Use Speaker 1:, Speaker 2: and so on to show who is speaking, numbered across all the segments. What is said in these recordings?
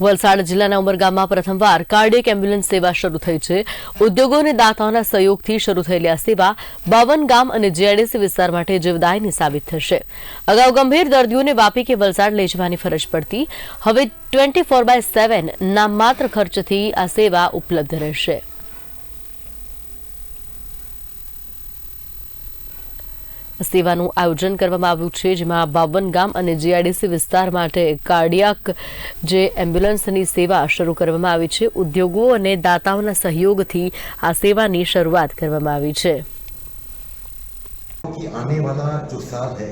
Speaker 1: વલસાડ જિલ્લાના ઉમરગામમાં પ્રથમવાર cardiac ambulance સેવા શરૂ થઈ છે. ઉદ્યોગો અને દાતાઓના સહયોગથી શરૂ થયેલી આ સેવા બાવન ગામ અને જીઆઈડીસી વિસ્તાર માટે જીવદાયની સાબિત થશે. અગાઉ ગંભીર દર્દીઓને વાપી કે વલસાડ લઈ જવાની ફરજ પડતી. હવે ટ્વેન્ટી ફોર બાય સેવન નામમાત્ર ખર્ચથી આ સેવા ઉપલબ્ધ રહેશે. સેવાનું આયોજન કરવામાં આવ્યું છે જેમાં બાવન ગામ અને જીઆઈડીસી વિસ્તાર માટે કાર્ડિયાક જે એમ્બ્યુલન્સની સેવા શરૂ કરવામાં આવી છે ઉદ્યોગો અને દાતાઓના સહયોગથી આ સેવાની શરૂઆત કરવામાં આવી છે
Speaker 2: कि आने वाला जो साल है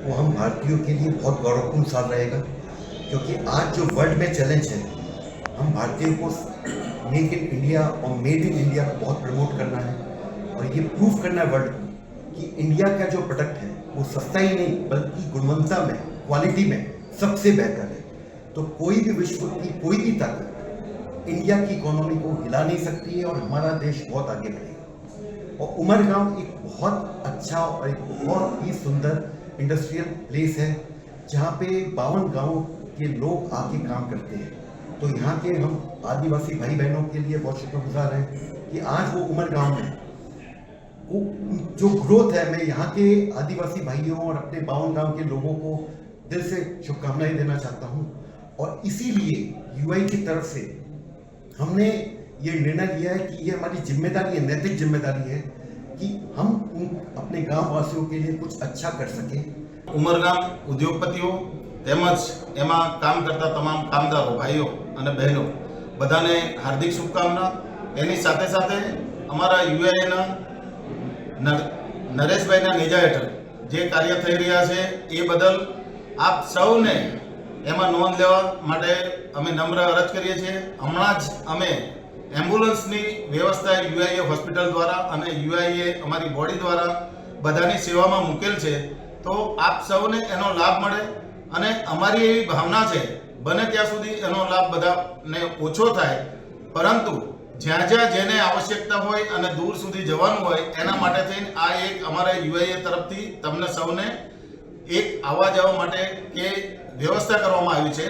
Speaker 2: वो हम भारतीयों के लिए बहुत गौरवपूर्ण साल रहेगा क्योंकि आज जो वर्ल्ड में चैलेंज है हम भारतीयों को मेक इन इंडिया और मेड इन इंडिया को बहुत प्रमोट करना है और ये प्रूव करना है वर्ल्ड को कि इंडिया का जो प्रोडक्ट है, वो सस्ता ही नहीं, बल्कि गुणवत्ता में क्वालिटी में सबसे बेहतर है। तो कोई भी विश्व की कोई भी ताकत इंडिया की इकोनॉमी को हिला नहीं सकती है और हमारा देश बहुत आगे बढ़ेगा। और उमरगांव एक बहुत अच्छा और एक बहुत ही सुंदर इंडस्ट्रियल प्लेस है, जहाँ पे बावन गाँवों के लोग आके काम करते हैं। तो यहाँ के हम आदिवासी भाई बहनों के लिए बहुत शुक्रगुजार हैं कि आज वो उमरगांव में वो जो ग्रोथ है मैं यहाँ के आदिवासी भाइयों और अपने बावन गांव के लोगों को दिल से शुभकामनाएं देना चाहता हूँ और इसीलिए यूआई की तरफ से हमने ये निर्णय लिया है कि ये हमारी जिम्मेदारी है नैतिक जिम्मेदारी है कि हम उन अपने गांव वासियों के लिए कुछ अच्छा कर सकें
Speaker 3: ઉમરગામ ઉદ્યોગપતિઓ તેમજ એમાં કામ કરતા તમામ કામદારો ભાઈઓ અને બહેનો બધાને હાર્દિક શુભકામના એની સાથે સાથે અમારા યુઆઈના નરેશભાઈના નેજા હેઠળ જે કાર્ય થઈ રહ્યા છે એ બદલ આપ સૌને એમાં નોંધ લેવા માટે અમે નમ્ર અરજ કરીએ છીએ. હમણાં જ અમે એમ્બ્યુલન્સની વ્યવસ્થા યુઆઈએ હોસ્પિટલ દ્વારા અને યુઆઈએ અમારી બોડી દ્વારા બધાની સેવામાં મૂકેલ છે. તો આપ સૌને એનો લાભ મળે અને અમારી એવી ભાવના છે, બને ત્યાં સુધી એનો લાભ બધાને ઓછો થાય. પરંતુ જ્યાં જ્યાં જેને આવશ્યકતા હોય અને દૂર સુધી જવાનું હોય, એના માટે થઈને આ એક અમારા યુઆઈએ તરફથી તમને સૌને એક આવવા જવા માટે કે વ્યવસ્થા કરવામાં આવી છે.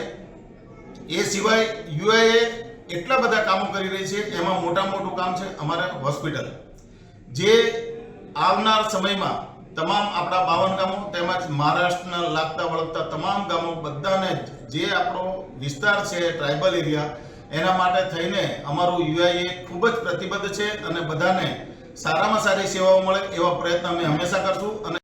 Speaker 3: એ સિવાય યુઆઈએ એટલા બધા કામો કરી રહી છે એમાં મોટા મોટું કામ છે અમારે હોસ્પિટલ. જે આવનાર સમયમાં તમામ આપણા બાવન ગામો તેમજ મહારાષ્ટ્રના લાગતા વળગતા તમામ ગામો બધાને જ આપણો વિસ્તાર છે ટ્રાઇબલ એરિયા એના માટે થઈને અમારું યુઆઈએ ખૂબ જ પ્રતિબદ્ધ છે અને બધાને સારામાં સારી સેવાઓ મળે એવા પ્રયત્ન અમે હંમેશા કરશું અને